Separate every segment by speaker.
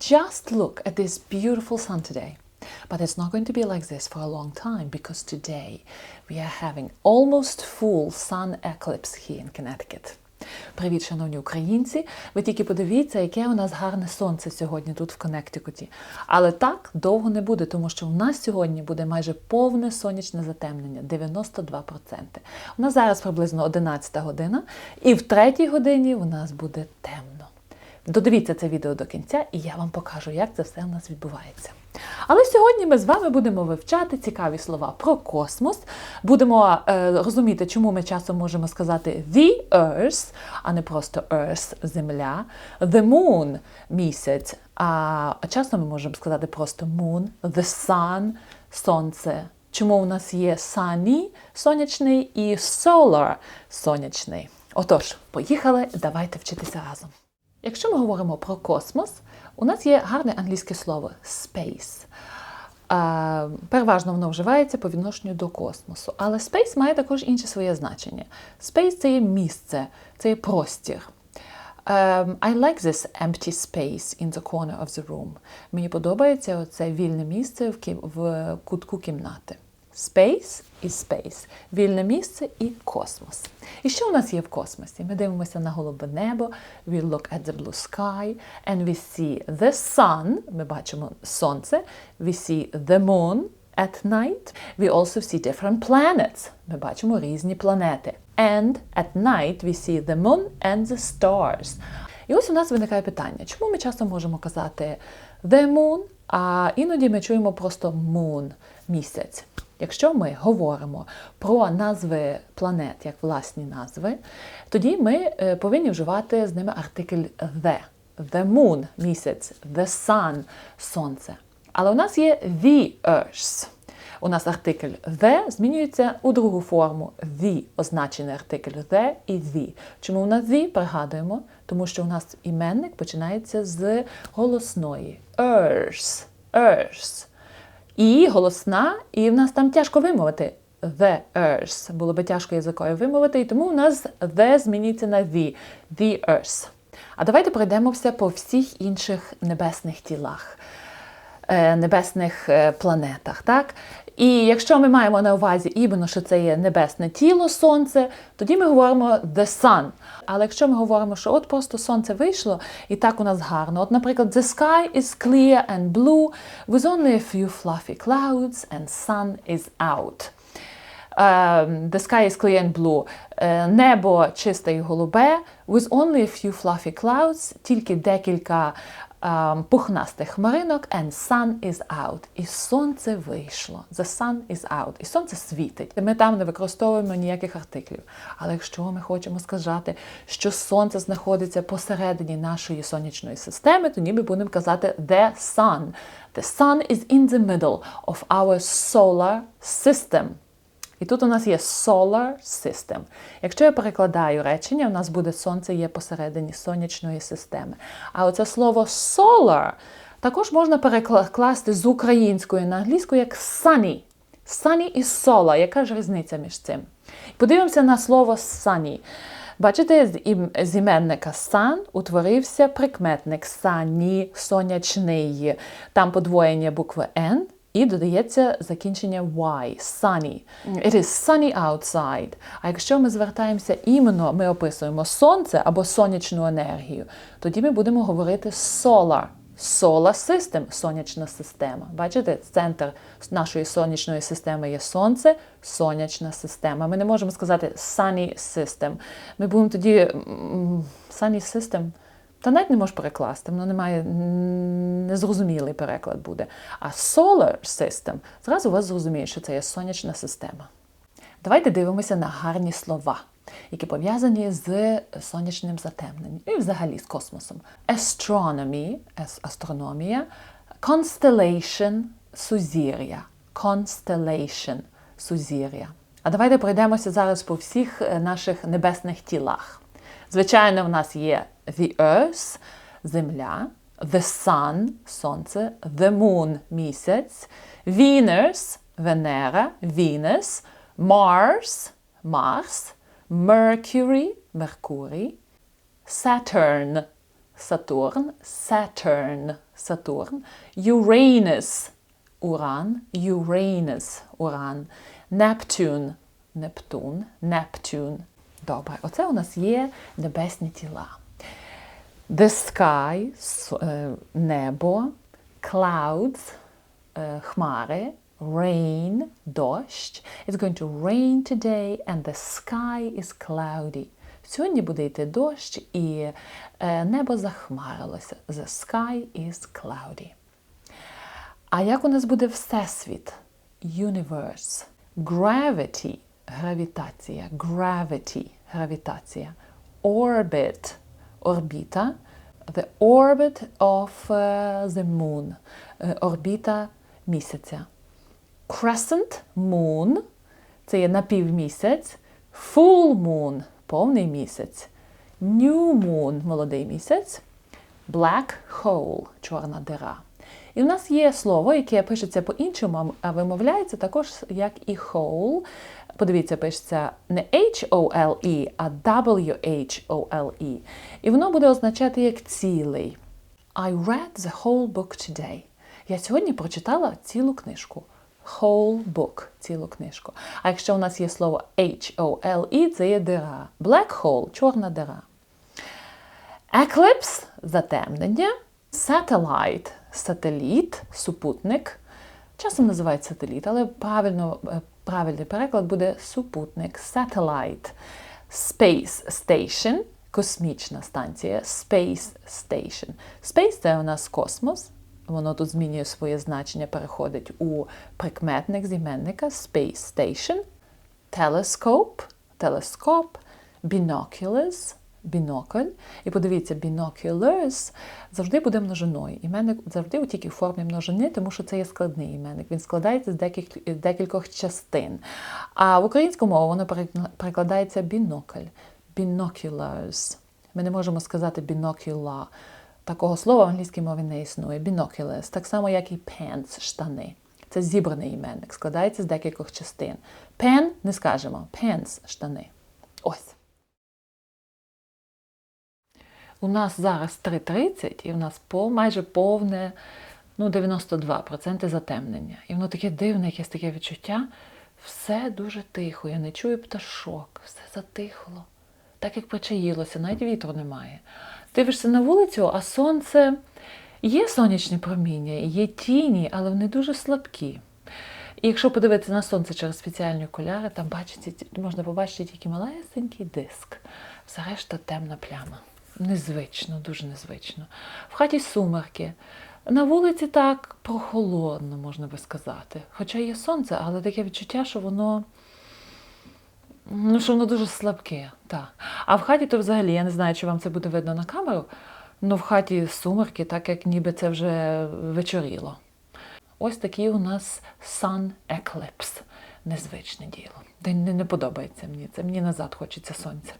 Speaker 1: just look at this beautiful sun today. But it's not going to be like this for a long time because today we are having almost full sun eclipse here in Connecticut. Привіт, шановні українці! Ви тільки подивіться, яке у нас гарне сонце сьогодні тут в Коннектикуті. Але так довго не буде, тому що у нас сьогодні буде майже повне сонячне затемнення 92%. У нас зараз приблизно 11 година, і в третій годині у нас буде темно. Додивіться це відео до кінця, і я вам покажу, як це все у нас відбувається. Але сьогодні ми з вами будемо вивчати цікаві слова про космос. Будемо е, розуміти, чому ми часом можемо сказати the Earth, а не просто Earth – Земля, the Moon – місяць. А часом ми можемо сказати просто Moon, the Sun – Сонце. Чому у нас є sunny – сонячний і solar – сонячний. Отож, поїхали, давайте вчитися разом. Якщо ми говоримо про космос, у нас є гарне англійське слово space. Переважно воно вживається по відношенню до космосу. Але space має також інше своє значення. Space це є місце, це є простір. Um, I like this empty space in the corner of the room. Мені подобається це вільне місце в кутку кімнати. Space і space. Вільне місце і космос. І що у нас є в космосі? Ми дивимося на голубе небо, we look at the blue sky, and we see the sun, ми бачимо сонце, we see the moon at night, we also see different planets, ми бачимо різні планети. And at night we see the moon and the stars. І ось у нас виникає питання, чому ми часто можемо казати the moon, а іноді ми чуємо просто moon, місяць. Якщо ми говоримо про назви планет як власні назви, тоді ми повинні вживати з ними артикль the. The moon місяць, the sun сонце. Але у нас є the earth. У нас артикль the змінюється у другу форму the, означений артикль the і the. Чому у нас the? Пригадуємо, тому що у нас іменник починається з голосної earth, earth. І голосна, і в нас там тяжко вимовити. The earth. Було би тяжко язикою вимовити, і тому у нас the змінюється на the. The earth. А давайте пройдемося по всіх інших небесних тілах, небесних планетах. так? І якщо ми маємо на увазі іменно, що це є небесне тіло Сонце, тоді ми говоримо the sun. Але якщо ми говоримо, що от просто сонце вийшло, і так у нас гарно. От, наприклад, the sky is clear and blue, with only a few fluffy clouds, and sun is out. Um, the sky is clear and blue. Uh, небо чисте і голубе, with only a few fluffy clouds, тільки декілька um, пухнастих хмаринок, and sun is out. І сонце вийшло. The sun is out. І сонце світить. Ми там не використовуємо ніяких артиклів. Але якщо ми хочемо сказати, що сонце знаходиться посередині нашої сонячної системи, то ніби будемо казати the sun. The sun is in the middle of our solar system. І тут у нас є solar system. Якщо я перекладаю речення, у нас буде сонце є посередині сонячної системи. А оце слово solar також можна перекласти з української на англійську як sunny. Sunny і solar. Яка ж різниця між цим? Подивимося на слово sunny. Бачите, з іменника sun утворився прикметник sunny, сонячний. Там подвоєння букви N. І додається закінчення y, sunny. It is sunny outside. А якщо ми звертаємося іменно, ми описуємо сонце або сонячну енергію, тоді ми будемо говорити solar. Solar system – сонячна система. Бачите, центр нашої сонячної системи є сонце, сонячна система. Ми не можемо сказати sunny system. Ми будемо тоді sunny system – та навіть не можеш перекласти, воно немає незрозумілий переклад буде. А Solar System зразу у вас зрозуміє, що це є сонячна система. Давайте дивимося на гарні слова, які пов'язані з сонячним затемненням і взагалі з космосом. Astronomy – астрономія, constellation – сузір'я. Constellation – сузір'я. А давайте пройдемося зараз по всіх наших небесних тілах. Звичайно, в нас є the earth земля, the sun сонце, the moon місяць, Venus Венера, Venus, Mars Марс, Mercury Меркурій, Saturn Сатурн, Saturn, Сатурн, Uranus, Уран, Uranus, Уран, Neptune, Нептун, Neptune. Добре, оце у нас є небесні тіла. The sky, е, небо, clouds, е, хмари, rain, дощ. It's going to rain today and the sky is cloudy. Сьогодні буде йти дощ і е, небо захмарилося. The sky is cloudy. А як у нас буде Всесвіт? Universe. Gravity гравітація. Gravity гравітація. Orbit орбіта. The orbit of е, the moon. Орбіта місяця. Crescent moon це є напівмісяць. Full moon повний місяць. New moon молодий місяць. Black hole чорна дира. І в нас є слово, яке пишеться по-іншому, а вимовляється також як і whole. Подивіться, пишеться не H-O-L-E, а W-H-O-L-E. І воно буде означати як цілий. I read the whole book today. Я сьогодні прочитала цілу книжку. Whole book, цілу книжку. А якщо у нас є слово H-O-L-E, це є дира. Black hole чорна дира. Eclipse – затемнення. Satellite – сателіт, супутник. Часом називають сателіт, але правильно, е, правильний переклад буде супутник, satellite. Space Station – космічна станція. Space Station. Space – це у нас космос. Воно тут змінює своє значення, переходить у прикметник з іменника Space Station. Telescope – телескоп, binoculars – бінокль. І подивіться, binoculars завжди буде множиною. Іменник завжди у тільки формі множини, тому що це є складний іменник. Він складається з декількох, декількох частин. А в українську мову воно перекла- перекладається бінокль. Binoculars. Ми не можемо сказати binocular. Такого слова в англійській мові не існує. Binoculars. Так само, як і pants – штани. Це зібраний іменник, складається з декількох частин. Pen не скажемо. Pants – штани. Ось. У нас зараз 3.30 і в нас по, майже повне, ну, 92% затемнення. І воно таке дивне, якесь таке відчуття. Все дуже тихо, я не чую пташок, все затихло. Так як причаїлося, навіть вітру немає. Дивишся на вулицю, а сонце є сонячні проміння, є тіні, але вони дуже слабкі. І якщо подивитися на сонце через спеціальні окуляри, там бачиться, можна побачити тільки малесенький диск. Все решта темна пляма. Незвично, дуже незвично. В хаті сумерки. На вулиці так прохолодно, можна би сказати. Хоча є сонце, але таке відчуття, що воно. Ну, що воно дуже слабке. Так. А в хаті то взагалі, я не знаю, чи вам це буде видно на камеру, але в хаті сумерки, так як ніби це вже вечоріло. Ось такий у нас Sun Eclipse. Незвичне діло. Не, не подобається мені це. Мені назад хочеться сонця.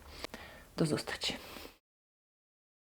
Speaker 1: До зустрічі!